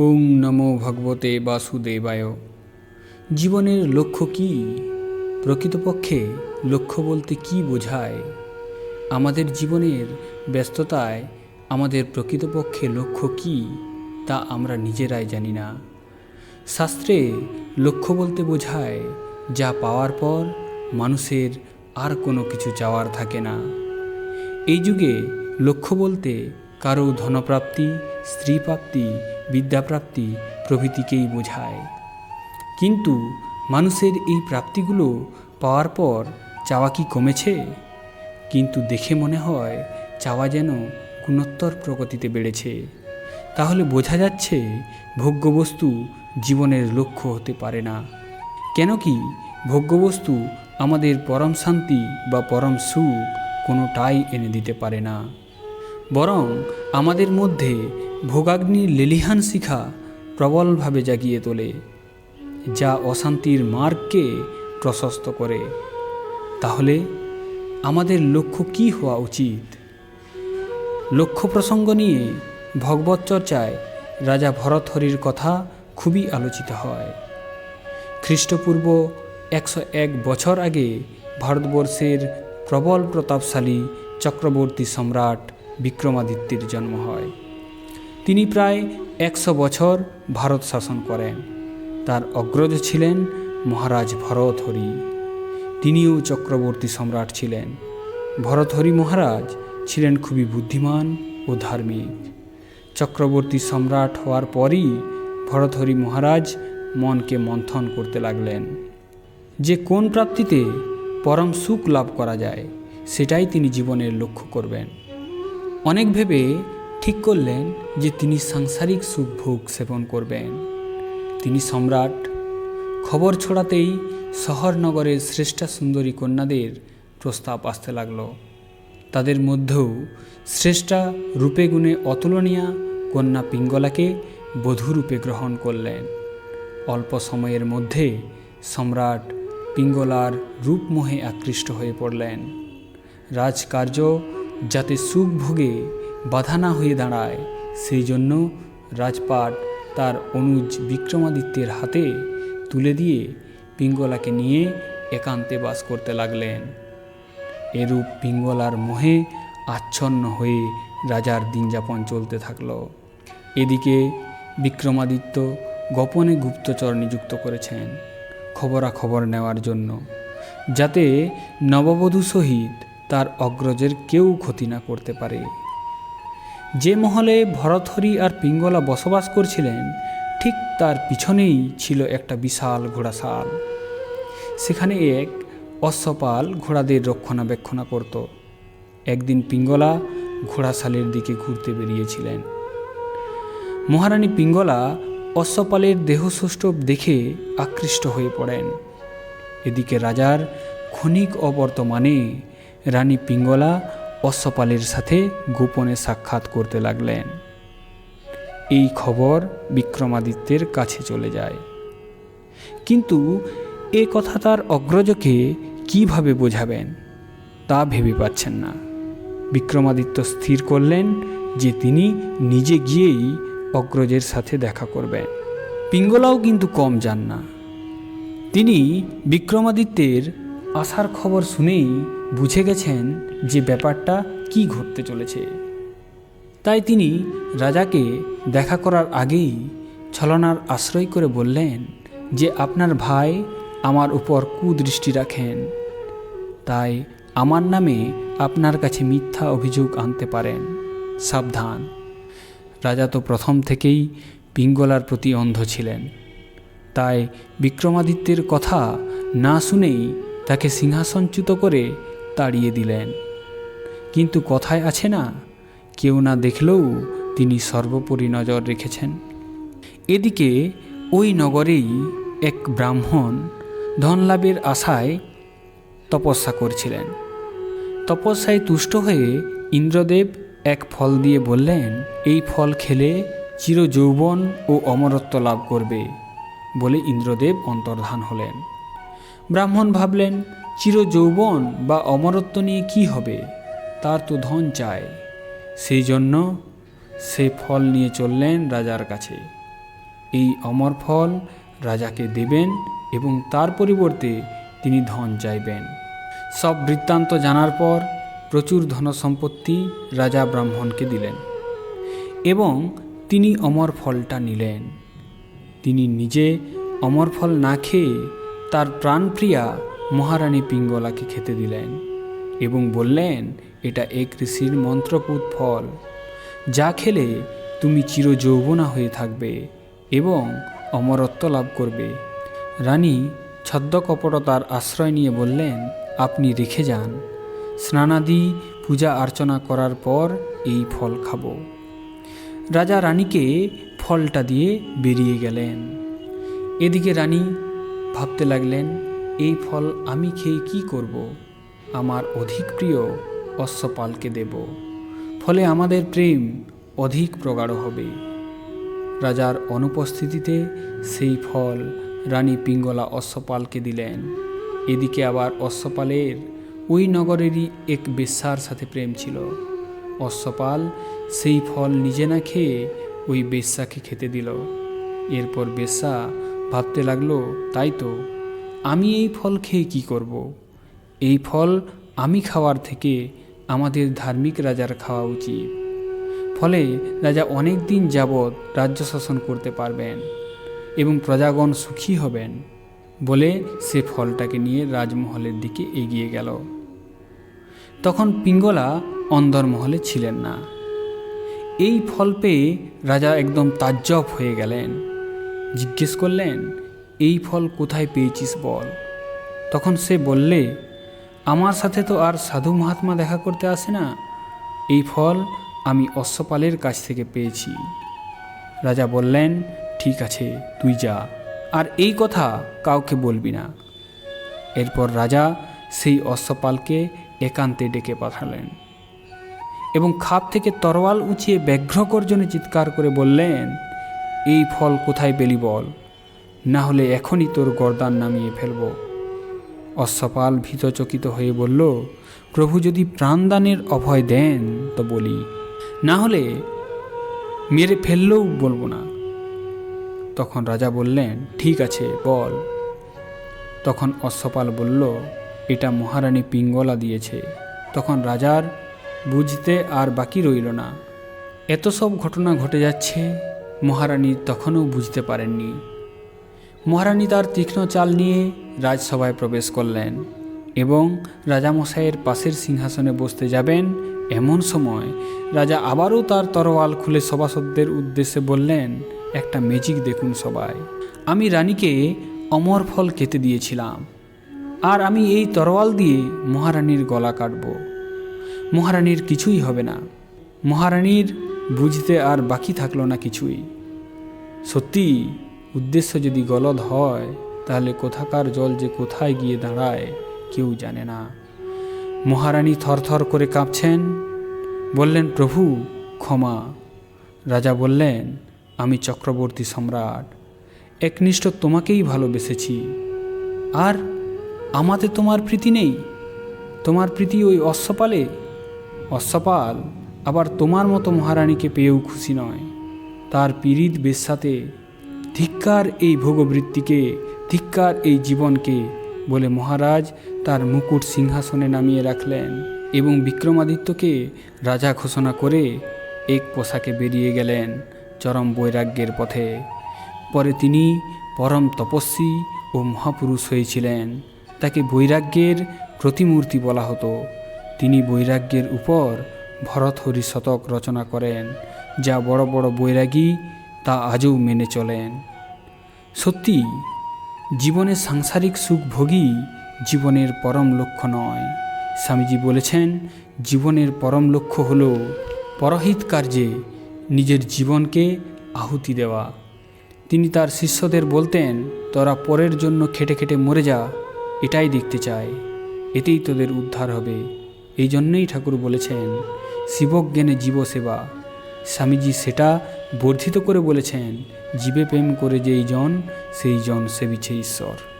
ওং নমো ভগবতে বাসুদেবায়। জীবনের লক্ষ্য কি? প্রকৃতপক্ষে লক্ষ্য বলতে কি বোঝায়? আমাদের জীবনের ব্যস্ততায় আমাদের প্রকৃতপক্ষে লক্ষ্য কি, তা আমরা নিজেরাই জানি না। শাস্ত্রে লক্ষ্য বলতে বোঝায়, যা পাওয়ার পর মানুষের আর কোনো কিছু চাওয়ার থাকে না। এই যুগে লক্ষ্য বলতে কারও ধনপ্রাপ্তি, স্ত্রীপ্রাপ্তি বিদ্যাপ্রাপ্তি প্রভৃতিকেই বোঝায়। কিন্তু মানুষের এই প্রাপ্তিগুলো পাওয়ার পর চাওয়া কি কমেছে? কিন্তু দেখে মনে হয় চাওয়া যেন গুণোত্তর প্রগতিতে বেড়েছে। তাহলে বোঝা যাচ্ছে ভোগ্যবস্তু জীবনের লক্ষ্য হতে পারে না। কেন কি ভোগ্যবস্তু আমাদের পরম শান্তি বা পরম সুখ কোনোটাই এনে দিতে পারে না। বরং আমাদের মধ্যে ভোগাগ্নির লেলিহান শিখা প্রবলভাবে জাগিয়ে তোলে, যা অশান্তির মার্গকে প্রশস্ত করে। তাহলে আমাদের লক্ষ্য কি হওয়া উচিত? লক্ষ্য প্রসঙ্গ নিয়ে ভগবত চর্চায় রাজা ভরতহরির কথা খুবই আলোচিত হয়। খ্রিস্টপূর্ব একশো এক বছর আগে ভারতবর্ষের প্রবল প্রতাপশালী চক্রবর্তী সম্রাট বিক্রমাদিত্যের জন্ম হয়। তিনি প্রায় একশো বছর ভারত শাসন করেন। তার অগ্রজ ছিলেন মহারাজ ভরতহরি। তিনিও চক্রবর্তী সম্রাট ছিলেন। ভরতহরি মহারাজ ছিলেন খুবই বুদ্ধিমান ও ধার্মিক। চক্রবর্তী সম্রাট হওয়ার পরই ভরতহরি মহারাজ মনকে মন্থন করতে লাগলেন। যে কোন প্রাপ্তিতে পরম সুখ লাভ করা যায়, সেটাই তিনি জীবনের লক্ষ্য করবেন। অনেক ভেবে ঠিক করলেন যে তিনি সাংসারিক সুখ ভোগ সেবন করবেন। তিনি সম্রাট। খবর ছড়াতেই শহর নগরের শ্রেষ্ঠা সুন্দরী কন্যাদের প্রস্তাব আসতে লাগল। তাদের মধ্যেও শ্রেষ্ঠা রূপে গুণে অতুলনীয়া কন্যা পিঙ্গলাকে বধূরূপে গ্রহণ করলেন। অল্প সময়ের মধ্যে সম্রাট পিঙ্গলার রূপমোহে আকৃষ্ট হয়ে পড়লেন। রাজকার্য যাতে সুখ ভোগে বাধা না হয়ে দাঁড়ায়, সেই জন্য রাজপাট তার অনুজ বিক্রমাদিত্যের হাতে তুলে দিয়ে পিঙ্গলাকে নিয়ে একান্তে বাস করতে লাগলেন। এরূপ পিঙ্গলার মোহে আচ্ছন্ন হয়ে রাজার দিনযাপন চলতে থাকল। এদিকে বিক্রমাদিত্য গোপনে গুপ্তচর নিযুক্ত করেছেন খবরাখবর নেওয়ার জন্য, যাতে নববধূ সহিত তার অগ্রজের কেউ ক্ষতি না করতে পারে। যে মহলে ভরতহরি আর পিঙ্গলা বসবাস করছিলেন, ঠিক তার পিছনেই ছিল একটা বিশাল ঘোড়াশাল। সেখানে এক অশ্বপাল ঘোড়াদের রক্ষণাবেক্ষণা করত। একদিন পিঙ্গলা ঘোড়াশালের দিকে ঘুরতে বেরিয়েছিলেন। মহারানী পিঙ্গলা অশ্বপালের দেহসৌষ্ঠব দেখে আকৃষ্ট হয়ে পড়েন। এদিকে রাজার ক্ষণিক অবর্তমানে রানী পিঙ্গলা অশ্বপালের সাথে গোপনে সাক্ষাৎ করতে লাগলেন। এই খবর বিক্রমাদিত্যের কাছে চলে যায়। কিন্তু এ কথা তার অগ্রজকে কীভাবে বোঝাবেন, তা ভেবে পাচ্ছেন না। বিক্রমাদিত্য স্থির করলেন যে তিনি নিজে গিয়েই অগ্রজের সাথে দেখা করবেন। পিঙ্গলাও কিন্তু কম যান না। তিনি বিক্রমাদিত্যের আসার খবর শুনেই বুঝে গেছেন যে ব্যাপারটা কি ঘটতে চলেছে। তাই তিনি রাজাকে দেখা করার আগেই ছলনার আশ্রয় করে বললেন যে, আপনার ভাই আমার উপর কুদৃষ্টি রাখেন। তাই আমার নামে আপনার কাছে মিথ্যা অভিযোগ আনতে পারেন। সাবধান। রাজা তো প্রথম থেকেই পিঙ্গলার প্রতি অন্ধ ছিলেন। তাই বিক্রমাদিত্যের কথা না শুনেই তাকে সিংহাসনচ্যুত করে তাড়িয়ে দিলেন। কিন্তু কথায় আছে না, কেউ না দেখলেও তিনি সর্বোপরি নজর রেখেছেন। এদিকে ওই নগরেই এক ব্রাহ্মণ ধনলাভের আশায় তপস্যা করছিলেন। তপস্যায় তুষ্ট হয়ে ইন্দ্রদেব এক ফল দিয়ে বললেন, এই ফল খেলে চির যৌবন ও অমরত্ব লাভ করবে। বলে ইন্দ্রদেব অন্তর্ধান হলেন। ব্রাহ্মণ ভাবলেন চির যৌবন বা অমরত্ব নিয়ে কি হবে? তার তো ধন চায় সেই জন্য সে ফল নিয়ে চললেন রাজার কাছে। এই অমর ফল রাজাকে দেবেন এবং তার পরিবর্তে তিনি ধন চাইবেন। সব বৃত্তান্ত জানার পর প্রচুর ধনসম্পত্তি রাজা ব্রাহ্মণকে দিলেন এবং তিনি অমর ফলটা নিলেন। তিনি নিজে অমর ফল না খেয়ে তার প্রাণপ্রিয়া মহারানী পিঙ্গলাকে খেতে দিলেন এবং বললেন, এটা এক ঋষির মন্ত্রপুত ফল। যা খেলে তুমি চিরযৌবনা হয়ে থাকবে এবং অমরত্ব লাভ করবে। রানী ছদ্মকপটতার আশ্রয় নিয়ে বললেন, আপনি রেখে যান। স্নানাদি, পূজা অর্চনা করার পর এই ফল খাব। রাজা রানীকে ফলটা দিয়ে বেরিয়ে গেলেন। এদিকে রানী ভাবতে লাগলেন, এই ফল আমি খেয়ে কি করব? আমার অধিক প্রিয় অশ্বপালকে দেব। ফলে আমাদের প্রেম অধিক প্রগাঢ় হবে। রাজার অনুপস্থিতিতে সেই ফল রানী পিঙ্গলা অশ্বপালকে দিলেন। এদিকে আবার অশ্বপালের ওই নগরেরই এক বেশ্যার সাথে প্রেম ছিল। অশ্বপাল সেই ফল নিজে না খেয়ে ওই বেশ্যাকে খেতে দিল। এরপর বেশ্যা ভাবতে লাগল, তাই তো, আমি এই ফল খেয়ে কি করব। এই ফল আমি খাওয়ার থেকে আমাদের ধার্মিক রাজার খাওয়া উচিত। ফলে রাজা অনেক দিন যাবৎ রাজ্য শাসন করতে পারবেন এবং প্রজাগণ সুখী হবেন বলে সে ফলটাকে নিয়ে রাজমহলের দিকে এগিয়ে গেল। তখন পিঙ্গলা অন্দরমহলে ছিলেন না। এই ফল পেয়ে রাজা একদম তাজ্জব হয়ে গেলেন। জিজ্ঞেস করলেন, এই ফল কোথায় পেয়েছিস বল? তখন সে বললে, আমার সাথে তো আর সাধু মহাত্মা দেখা করতে আসে না। এই ফল আমি অশ্বপালের কাছ থেকে পেয়েছি। রাজা বললেন, ঠিক আছে, তুই যা, আর এই কথা কাউকে বলবি না। এরপর রাজা সেই অশ্বপালকে একান্তে ডেকে পাঠালেন এবং খাপ থেকে তরোয়াল উঁচিয়ে ব্যঘ্র গর্জনে চিৎকার করে বললেন এই ফল কোথায় পেলি বল? না হলে এখনই তোর গর্দান নামিয়ে ফেলব। অশ্বপাল ভীতচকিত হয়ে বলল, প্রভু যদি প্রাণদানের অভয় দেন তো বলি। না হলে মেরে ফেললেও বলব না। তখন রাজা বললেন, ঠিক আছে, বল। তখন অশ্বপাল বলল, এটা মহারানী পিঙ্গলা দিয়েছে। তখন রাজার বুঝতে আর বাকি রইল না। এত সব ঘটনা ঘটে যাচ্ছে মহারানী তখনও বুঝতে পারেননি। মহারানী তার তীক্ষ্ণ চাল নিয়ে রাজসভায় প্রবেশ করলেন এবং রাজামশাইয়ের পাশের সিংহাসনে বসতে যাবেন এমন সময় রাজা আবারও তার তরোয়াল খুলে সভাসদদের উদ্দেশ্যে বললেন, একটা ম্যাজিক দেখুন সবাই। আমি রানীকে অমর ফল খেতে দিয়েছিলাম আর আমি এই তরোয়াল দিয়ে মহারানীর গলা কাটব। মহারানীর কিছুই হবে না। মহারানীর বুঝতে আর বাকি থাকল না কিছুই। সত্যি, উদ্দেশ্য যদি গলদ হয়, তাহলে কোথাকার জল যে কোথায় গিয়ে দাঁড়ায়, কেউ জানে না। মহারানী থরথর করে কাঁপছেন। বললেন, প্রভু, ক্ষমা। রাজা বললেন, আমি চক্রবর্তী সম্রাট। একনিষ্ঠ তোমাকেই ভালোবেসেছি। আর আমাতে তোমার প্রীতি নেই? তোমার প্রীতি ওই অশ্বপালে? অশ্বপাল? আবার তোমার মতো মহারানীকে পেয়েও খুশি নয়। তার পীড়িত বেশ্যাতে ধিক্কার এই ভোগবৃত্তিকে, ধিক্কার এই জীবনকে বলে মহারাজ তার মুকুট সিংহাসনে নামিয়ে রাখলেন এবং বিক্রমাদিত্যকে রাজা ঘোষণা করে এক পোশাকে বেরিয়ে গেলেন চরম বৈরাগ্যের পথে। পরে তিনি পরম তপস্বী ও মহাপুরুষ হয়েছিলেন। তাকে বৈরাগ্যের প্রতিমূর্তি বলা হতো। তিনি বৈরাগ্যের উপর ভরতহরি শতক রচনা করেন, যা বড় বড় বৈরাগী তা আজও মেনে চলেন। সত্যি, জীবনে সাংসারিক সুখ ভোগই জীবনের পরম লক্ষ্য নয়। স্বামীজি বলেছেন, জীবনের পরম লক্ষ্য হল পরহিত কার্যে নিজের জীবনকে আহুতি দেওয়া। তিনি তার শিষ্যদের বলতেন, তোরা পরের জন্য খেটে খেটে মরে যা, এটাই দেখতে চায়। এতেই তোদের উদ্ধার হবে। এই জন্যই ঠাকুর বলেছেন শিবজ্ঞানে জীবসেবা। স্বামীজি সেটা বর্ধিত করে বলেছেন, জীবে প্রেম করে যেই জন, সেই জন সেবিছে ঈশ্বর।